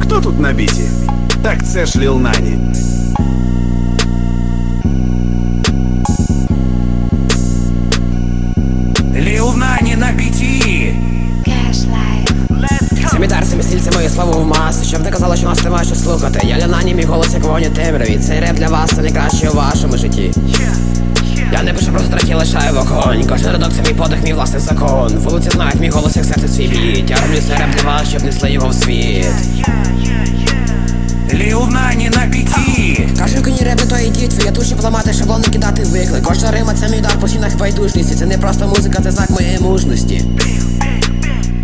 Хто тут на біті? Так це ж Ліл Нані. Ліл Нані на біті. Мислі, це моє слово в масу. Щоб не казали, що нас немає що слухати Я лянані, мій голос, як вогонь у темряві. Цей реп для вас це найкраще у вашому житті я не пишу просто треки, лишаю вогонь Кожен рядок це мій подих, мій власний закон. Вулиці знають мій голос, як серце свій біт Я роблю цей реп для вас, щоб несли його в світ. Ліл Нані на біті. Кажу, коні не то ідіть, твоя душі поламати, шаблони кидати виклик. Кожна рима це мій удар по стінах байдужності. Це не просто музика, це знак моєї мужності.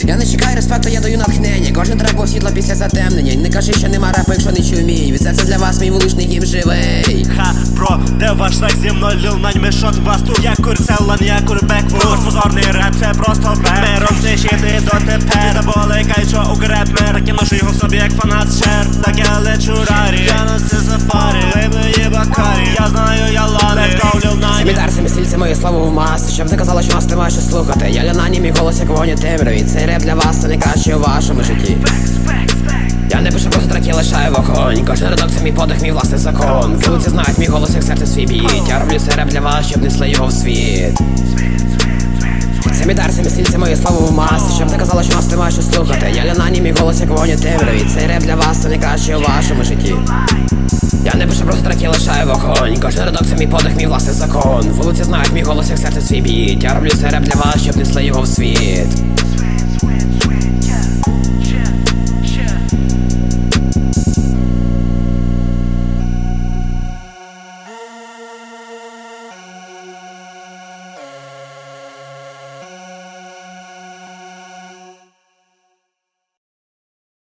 Я не чекаю респекту, я даю натхнення. Кожен трек був світло після затемнення. Не кажи, що нема репу, якщо не чую мій Від серця для вас мій вуличний гімн живий ваш шлях зі мною ліл нань мешот вас тут Я курцела, не я курбек Ваш позорний реп, це просто Мером це ще не дотепер Заболи кайчо у греб мер Кинушу його в собі як фанат шер Так я лечу рарі. Я сафарі Ви мої бакарі. Я знаю, я лані Let's go, ліл нань мислі, це моє слово в масі. Щоб не казали, що нас немає що слухати. Я лянані, мій голос, як вогонь у темряві. Цей реп для вас це найкраще у вашому житті лишаю вогонь Кожен рядок це мій подих, мій власний закон. Вулиці знають мій голос, як серце свій біт. Я роблю цей реп для вас, щоб несли його в світ. Це мій дар, це мислі, це моє слово в масі. Щоб не казали, що нас немає що слухати Я лянані, мій голос, як вогонь темряві. Цей реп для вас це найкраще у вашому житті. Я не пишу просто треки, лишаю вогонь Кожен рядок це мій подих, мій власний закон. Вулиці знають мій голос, як серце свій біт. Я роблю реп для вас, щоб несли його в світ